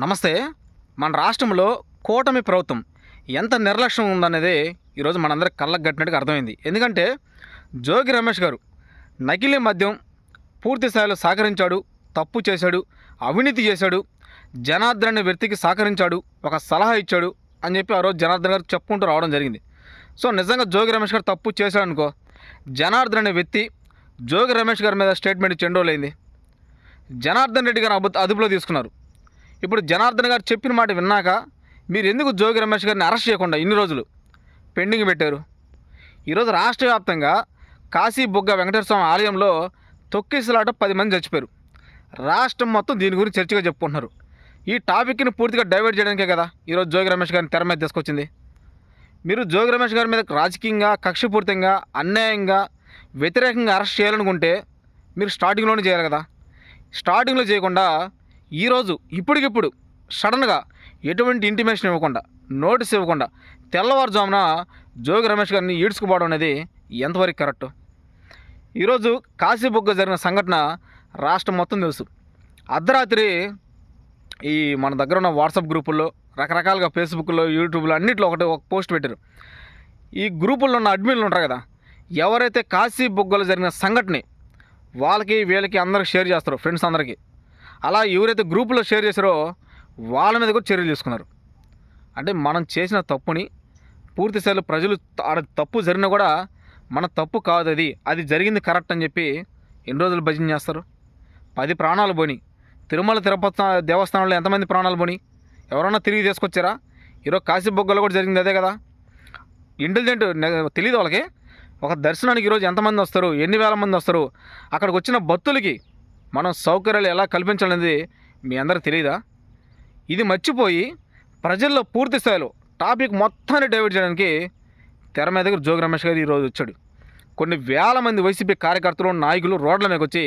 నమస్తే. మన రాష్ట్రంలో కూటమి ప్రభుత్వం ఎంత నిర్లక్ష్యం ఉందనేది ఈరోజు మనందరికి కళ్ళకు కట్టినట్టుగా అర్థమైంది. ఎందుకంటే జోగి రమేష్ గారు నకిలీ మద్యం పూర్తి స్థాయిలో సహకరించాడు తప్పు చేశాడు అవినీతి చేశాడు జనార్దన్ అనే వ్యక్తికి సహకరించాడు ఒక సలహా ఇచ్చాడు అని చెప్పి ఆ రోజు జనార్దన్ గారు చెప్పుకుంటూ రావడం జరిగింది. సో నిజంగా జోగి రమేష్ గారు తప్పు చేశాడు అనుకో జనార్దన్ అనే వ్యక్తి జోగి రమేష్ గారి మీద స్టేట్మెంట్ చెండోలైంది జనార్దన్ రెడ్డి గారు అబు అదుపులో తీసుకున్నారు. ఇప్పుడు జనార్దన్ గారు చెప్పిన మాట విన్నాక మీరు ఎందుకు జోగి రమేష్ గారిని అరెస్ట్ చేయకుండా ఇన్ని రోజులు పెండింగ్ పెట్టారు? ఈరోజు రాష్ట్ర వ్యాప్తంగా కాశీ బుగ్గ వెంకటేశ్వర స్వామి ఆలయంలో తొక్కిసలాట పది మంది చచ్చిపోయారు. రాష్ట్రం మొత్తం దీని గురించి చర్చగా చెప్పుకుంటున్నారు. ఈ టాపిక్ని పూర్తిగా డైవర్ట్ చేయడానికే కదా ఈరోజు జోగి రమేష్ గారిని తెర మీద తీసుకొచ్చింది. మీరు జోగి రమేష్ గారి మీద రాజకీయంగా కక్షపూరితంగా అన్యాయంగా వ్యతిరేకంగా అరెస్ట్ చేయాలనుకుంటే మీరు స్టార్టింగ్లోనే చేయాలి కదా. స్టార్టింగ్లో చేయకుండా ఈరోజు ఇప్పటికిప్పుడు సడన్గా ఎటువంటి ఇంటిమేషన్ ఇవ్వకుండా నోటీస్ ఇవ్వకుండా తెల్లవారుజామున జోగి రమేష్ గారిని ఈడ్చుకుపోవడం అనేది ఎంతవరకు కరెక్ట్? ఈరోజు కాశీబుగ్గ జరిగిన సంఘటన రాష్ట్రం మొత్తం తెలుసు. అర్ధరాత్రి ఈ మన దగ్గర ఉన్న వాట్సాప్ గ్రూపుల్లో రకరకాలుగా ఫేస్బుక్లో యూట్యూబ్లో అన్నింటిలో ఒకటి ఒక పోస్ట్ పెట్టారు. ఈ గ్రూపుల్లో ఉన్న అడ్మిన్లు ఉంటారు కదా ఎవరైతే కాశీ బుగ్గలు జరిగిన సంఘటన వాళ్ళకి వీళ్ళకి అందరికి షేర్ చేస్తారు ఫ్రెండ్స్ అందరికీ అలా ఎవరైతే గ్రూపులో షేర్ చేశారో వాళ్ళ మీద కూడా చర్యలు తీసుకున్నారు. అంటే మనం చేసిన తప్పుని పూర్తి ప్రజలు ఆడ తప్పు జరిగినా కూడా మన తప్పు కాదు అది అది జరిగింది కరెక్ట్ అని చెప్పి ఎన్ని రోజులు భజన చేస్తారు? పది ప్రాణాలు పోని. తిరుమల తిరుపతి దేవస్థానంలో ఎంతమంది ప్రాణాలు పోని? ఎవరన్నా తిరిగి తీసుకొచ్చారా? ఈరోజు కాశీబొగ్గలో కూడా జరిగింది అదే కదా? ఇంటెలిజెంట్ తెలియదు వాళ్ళకి. ఒక దర్శనానికి ఈరోజు ఎంతమంది వస్తారు? ఎన్ని వేల మంది వస్తారు? అక్కడికి వచ్చిన భక్తులకి మనం సౌకర్యాలు ఎలా కల్పించాలనేది మీ అందరికి తెలియదా ఇది మర్చిపోయి ప్రజల్లో పూర్తి స్థాయిలో టాపిక్ మొత్తాన్ని డైవర్ట్ చేయడానికి తెర మీద దగ్గర జోగి రమేష్ గారు ఈరోజు వచ్చాడు. కొన్ని వేల మంది వైసీపీ కార్యకర్తలు నాయకులు రోడ్ల మీదకి వచ్చి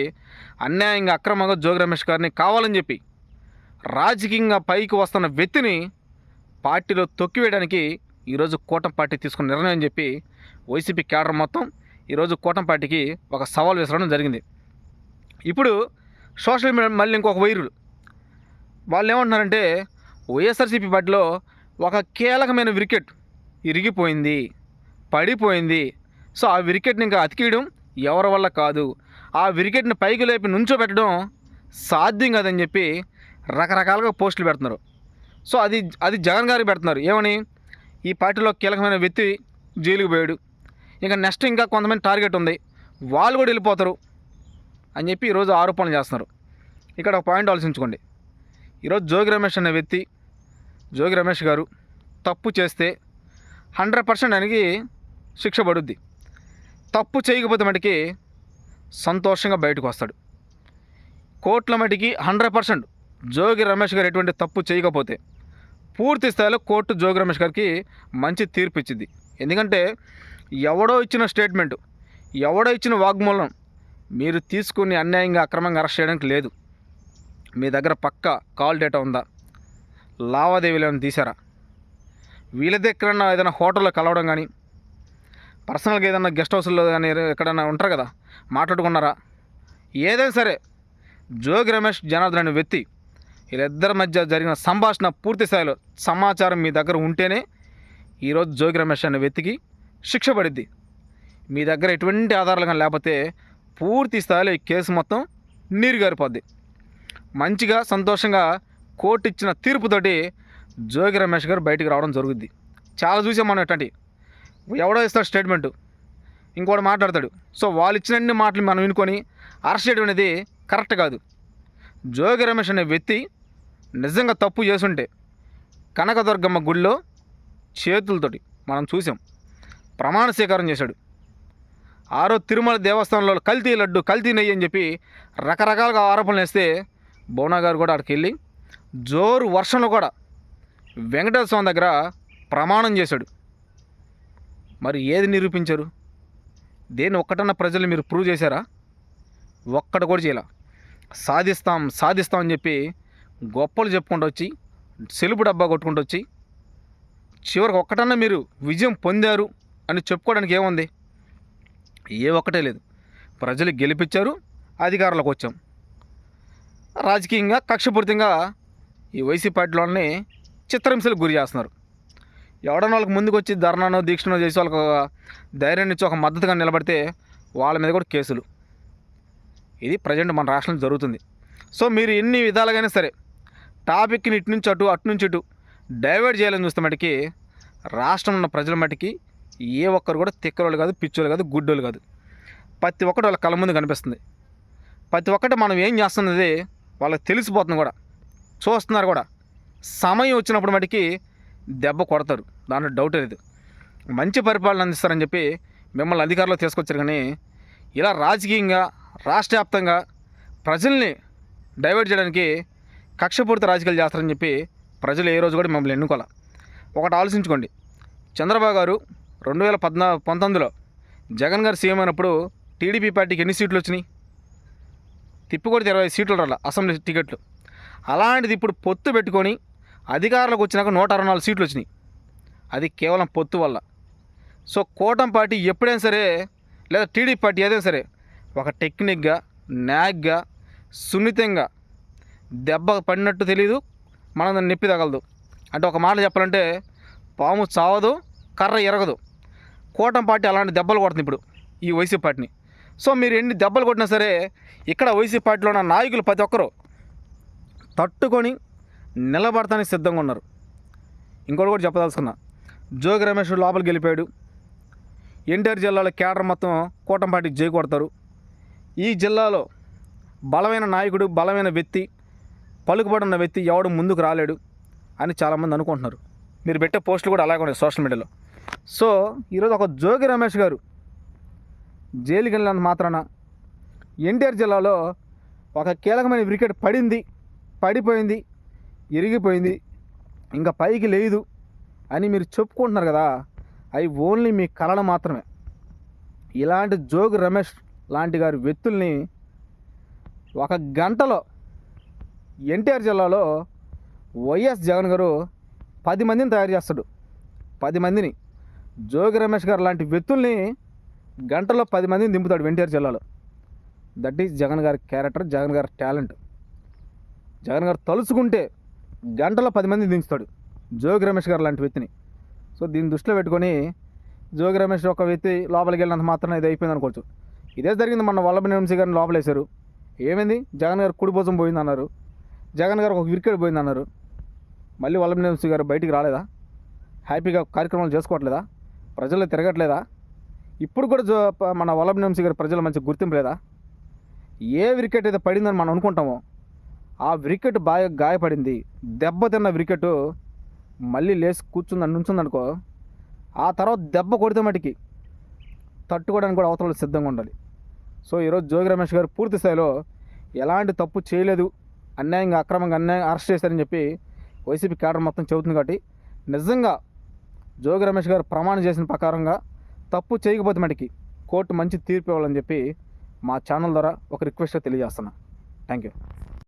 అన్యాయంగా అక్రమంగా జోగి రమేష్ గారిని కావాలని చెప్పి రాజకీయంగా పైకి వస్తున్న వ్యక్తిని పార్టీలో తొక్కివేయడానికి ఈరోజు కూటమి పార్టీ తీసుకున్న నిర్ణయం చెప్పి వైసీపీ కేడర్ మొత్తం ఈరోజు కూటమి పార్టీకి ఒక సవాల్ విసరడం జరిగింది. ఇప్పుడు సోషల్ మీడియా మళ్ళీ ఇంకొక వైరులు. వాళ్ళు ఏమంటున్నారంటే వైఎస్ఆర్సీపీ పార్టీలో ఒక కీలకమైన వికెట్ ఇరిగిపోయింది పడిపోయింది. సో ఆ వికెట్ని ఇంకా అతికియడం ఎవరి వల్ల కాదు. ఆ వికెట్ని పైకి లేపి నుంచోబెట్టడం సాధ్యం కాదని చెప్పి రకరకాలుగా పోస్టులు పెడుతున్నారు. సో అది అది జగన్ గారికి పెడుతున్నారు. ఏమని? ఈ పార్టీలో కీలకమైన వ్యక్తి జైలుకు పోయాడు. ఇంకా నెక్స్ట్ ఇంకా కొంతమంది టార్గెట్ ఉంది. వాళ్ళు కూడా వెళ్ళిపోతారు. అని చెప్పి ఈరోజు ఆరోపణలు చేస్తున్నారు. ఇక్కడ ఒక పాయింట్ ఆలోచించుకోండి. ఈరోజు జోగి రమేష్ అనే వ్యక్తి జోగి రమేష్ గారు తప్పు చేస్తే హండ్రెడ్ పర్సెంట్ ఆయనకి శిక్ష పడుద్ది. తప్పు చేయకపోతే మటుకి సంతోషంగా బయటకు వస్తాడు. కోర్టుల మటుకి హండ్రెడ్ పర్సెంట్ జోగి రమేష్ గారు ఎటువంటి తప్పు చేయకపోతే పూర్తి స్థాయిలో కోర్టు జోగి రమేష్ గారికి మంచి తీర్పు ఇచ్చింది ఎందుకంటే ఎవడో ఇచ్చిన స్టేట్మెంట్ ఎవడో ఇచ్చిన వాగ్మూలం మీరు తీసుకుని అన్యాయంగా అక్రమంగా అరెస్ట్ చేయడానికి లేదు. మీ దగ్గర పక్క కాల్ డేటా ఉందా? లావాదేవీలు ఏమైనా తీసారా వీళ్ళ దగ్గర ఏదైనా హోటల్లో కలవడం కానీ పర్సనల్గా ఏదైనా గెస్ట్ హౌస్లో కానీ ఎక్కడైనా ఉంటారు కదా మాట్లాడుకున్నారా? ఏదైనా సరే జోగి రమేష్ జనార్దన్ అనే వ్యక్తి వీళ్ళిద్దరి మధ్య జరిగిన సంభాషణ పూర్తి స్థాయిలో సమాచారం మీ దగ్గర ఉంటేనే ఈరోజు జోగి రమేష్ అనే వ్యక్తికి శిక్ష పడిద్ది. మీ దగ్గర ఎటువంటి ఆధారాలు కానీ లేకపోతే పూర్తి స్థాయిలో ఈ కేసు మొత్తం నీరు గారిపోద్ది మంచిగా సంతోషంగా కోర్టు ఇచ్చిన తీర్పుతోటి జోగి రమేష్ గారు బయటికి రావడం జరుగుద్ది. చాలా చూసాం మనం ఎట్లాంటి ఎవడో ఇస్తాడు స్టేట్మెంట్. ఇంకోటి మాట్లాడతాడు. సో వాళ్ళు ఇచ్చినన్ని మాటలు మనం వినుకొని అరెస్ట్ చేయడం అనేది కరెక్ట్ కాదు. జోగి రమేష్ అనే వ్యక్తి నిజంగా తప్పు చేసుంటే కనకదుర్గమ్మ గుడిలో చేతులతోటి మనం చూసాం. ప్రమాణ స్వీకారం చేశాడు. ఆరో తిరుమల దేవస్థానంలో కల్తీ లడ్డు కల్తీ నెయ్యి అని చెప్పి రకరకాలుగా ఆరోపణలు వేస్తే బోనా గారు కూడా అక్కడికి వెళ్ళి జోరు వర్షంలో కూడా వెంకటేశ్వర స్వామి దగ్గర ప్రమాణం చేశాడు. మరి ఏది నిరూపించారు? దేన్ని ఒక్కటన్నా ప్రజలు మీరు ప్రూవ్ చేశారా? ఒక్కటి కూడా చేయాల. సాధిస్తాం సాధిస్తాం అని చెప్పి గొప్పలు చెప్పుకుంటూ వచ్చి సెలుపు డబ్బా కొట్టుకుంటూ వచ్చి చివరికి ఒక్కటన్నా మీరు విజయం పొందారు అని చెప్పుకోవడానికి ఏముంది? ఏ ఒక్కటే లేదు. ప్రజలు గెలిపించారు అధికారంలోకి వచ్చాం. రాజకీయంగా కక్షపూరితంగా ఈ వైసీపీ పార్టీలోని చిత్రహింసలకు గురి చేస్తున్నారు. ఎవడన్నా వాళ్ళకి ముందుకు వచ్చి ధర్నానో దీక్షనో చేసి వాళ్ళకు ఒక ధైర్యాన్ని ఇచ్చి ఒక మద్దతుగా నిలబడితే వాళ్ళ మీద కూడా కేసులు. ఇది ప్రజెంట్ మన రాష్ట్రంలో జరుగుతుంది. సో మీరు ఎన్ని విధాలుగానే సరే టాపిక్ని ఇటు నుంచి అటు అటు నుంచి ఇటు డైవర్ట్ చేయాలని చూస్తే మటుకి రాష్ట్రం ఉన్న ప్రజల మటుకి ఏ ఒక్కరు కూడా తిక్కరోళ్ళు కాదు పిచ్చోళ్ళు కాదు గుడ్డోళ్ళు కాదు. ప్రతి ఒక్కటి వాళ్ళ కళ్ళ ముందు కనిపిస్తుంది. ప్రతి ఒక్కటి మనం ఏం చేస్తున్నది వాళ్ళకి తెలిసిపోతుంది కూడా. చూస్తున్నారు కూడా. సమయం వచ్చినప్పుడు మటుకి దెబ్బ కొడతారు. దాంట్లో డౌట్ లేదు. మంచి పరిపాలన అందిస్తారని చెప్పి మిమ్మల్ని అధికారంలో తీసుకొచ్చారు కానీ ఇలా రాజకీయంగా రాష్ట్ర వ్యాప్తంగా ప్రజల్ని డైవర్ట్ చేయడానికి కక్షపూరిత రాజకీయాలు చేస్తారని చెప్పి ప్రజలు ఏ రోజు కూడా మిమ్మల్ని ఎన్నుకోవాలి. ఒకటి ఆలోచించుకోండి. చంద్రబాబు గారు రెండు వేల పద్నా పంతొమ్మిదిలో జగన్ గారు సీఎం అయినప్పుడు టీడీపీ పార్టీకి ఎన్ని సీట్లు వచ్చినాయి? తిప్పికొడితే ఇరవై సీట్లు రాల అసెంబ్లీ టికెట్లు. అలాంటిది ఇప్పుడు పొత్తు పెట్టుకొని అధికారులకు వచ్చినాక నూట అరవై నాలుగు సీట్లు వచ్చినాయి. అది కేవలం పొత్తు వల్ల. సో కూటమి పార్టీ ఎప్పుడైనా సరే లేదా టీడీపీ పార్టీ ఏదైనా సరే ఒక టెక్నిక్గా న్యాగ్గా సున్నితంగా దెబ్బ పడినట్టు తెలియదు మనం దాన్ని నొప్పి తగలదు. అంటే ఒక మాట చెప్పాలంటే పాము చావదు కర్ర ఎరగదు. కూటమి పార్టీ అలాంటి దెబ్బలు కొడుతుంది ఇప్పుడు ఈ వైసీపీ పార్టీని. సో మీరు ఎన్ని దెబ్బలు కొట్టినా సరే ఇక్కడ వైసీపీ పార్టీలో ఉన్న నాయకులు ప్రతి ఒక్కరూ తట్టుకొని నిలబడతానికి సిద్ధంగా ఉన్నారు. ఇంకోటి కూడా చెప్పదలుచుకున్నా. జోగి రమేష్ లోపలికి వెళ్ళిపోయాడు. ఎన్టీఆర్ జిల్లాలో కేడర్ మొత్తం కూటమి పార్టీకి జై కొడతారు. ఈ జిల్లాలో బలమైన నాయకుడు బలమైన వ్యక్తి పలుకుబడిన వ్యక్తి ఎవడు ముందుకు రాలేడు అని చాలామంది అనుకుంటున్నారు. మీరు పెట్టే పోస్టులు కూడా అలాగే ఉన్నాయి సోషల్ మీడియాలో. సో ఈరోజు ఒక జోగి రమేష్ గారు జైలుకి వెళ్ళినంత మాత్రాన ఎన్టీఆర్ జిల్లాలో ఒక కీలకమైన వికెట్ పడింది పడిపోయింది ఇరిగిపోయింది ఇంకా పైకి లేదు అని మీరు చెప్పుకుంటున్నారు కదా అవి ఓన్లీ మీ కళలు మాత్రమే. ఇలాంటి జోగి రమేష్ లాంటి గారి వ్యక్తుల్ని ఒక గంటలో ఎన్టీఆర్ జిల్లాలో వైఎస్ జగన్ గారు పది మందిని తయారు చేస్తాడు. పది మందిని. జోగి రమేష్ గారు లాంటి వ్యక్తుల్ని గంటలో పది మందిని దింపుతాడు ఎన్టీఆర్ జిల్లాలో. దట్ ఈజ్ జగన్ గారి క్యారెక్టర్ జగన్ గారి టాలెంట్ జగన్ గారు తలుచుకుంటే గంటలో పది మందిని దించుతాడు జోగి రమేష్ గారు లాంటి వ్యక్తిని. సో దీన్ని దృష్టిలో పెట్టుకొని జోగి రమేష్ ఒక వ్యక్తి లోపలికి వెళ్ళినంత మాత్రం ఇది అయిపోయింది అనుకోవచ్చు. ఇదే జరిగింది మన వల్లభ వంశీ గారిని లోపలేశారు. ఏమైంది? జగన్ గారు కుడి పోయింది అన్నారు జగన్ గారు ఒక వికెట్ పోయింది అన్నారు మళ్ళీ వల్లభ వంశీ గారు బయటికి రాలేదా? హ్యాపీగా కార్యక్రమాలు చేసుకోవట్లేదా? ప్రజలు తిరగట్లేదా? ఇప్పుడు కూడా జో మన వల్లభ గారి ప్రజలు మంచి గుర్తింపు లేదా? ఏ వికెట్ అయితే పడిందని మనం అనుకుంటామో ఆ వికెట్ బాగా గాయపడింది. దెబ్బతిన్న వికెట్ మళ్ళీ లేచి కూర్చుంది నుంచుంది అనుకో ఆ తర్వాత దెబ్బ కొడితే మటుకి తట్టుకోవడానికి కూడా అవతల సిద్ధంగా ఉండాలి. సో ఈరోజు జోగి రమేష్ గారు పూర్తి స్థాయిలో ఎలాంటి తప్పు చేయలేదు అన్యాయంగా అక్రమంగా అన్యాయం అరెస్ట్ చేశారని చెప్పి వైసీపీ కేడర్ మొత్తం చెబుతుంది కాబట్టి నిజంగా జోగి రమేష్ గారు ప్రమాణం చేసిన ప్రకారంగా తప్పు చేయకపోతే మటుకి కోర్టు మంచి తీర్పు ఇవ్వాలని చెప్పి మా ఛానల్ ద్వారా ఒక రిక్వెస్ట్ తెలియజేస్తున్నా. Thank you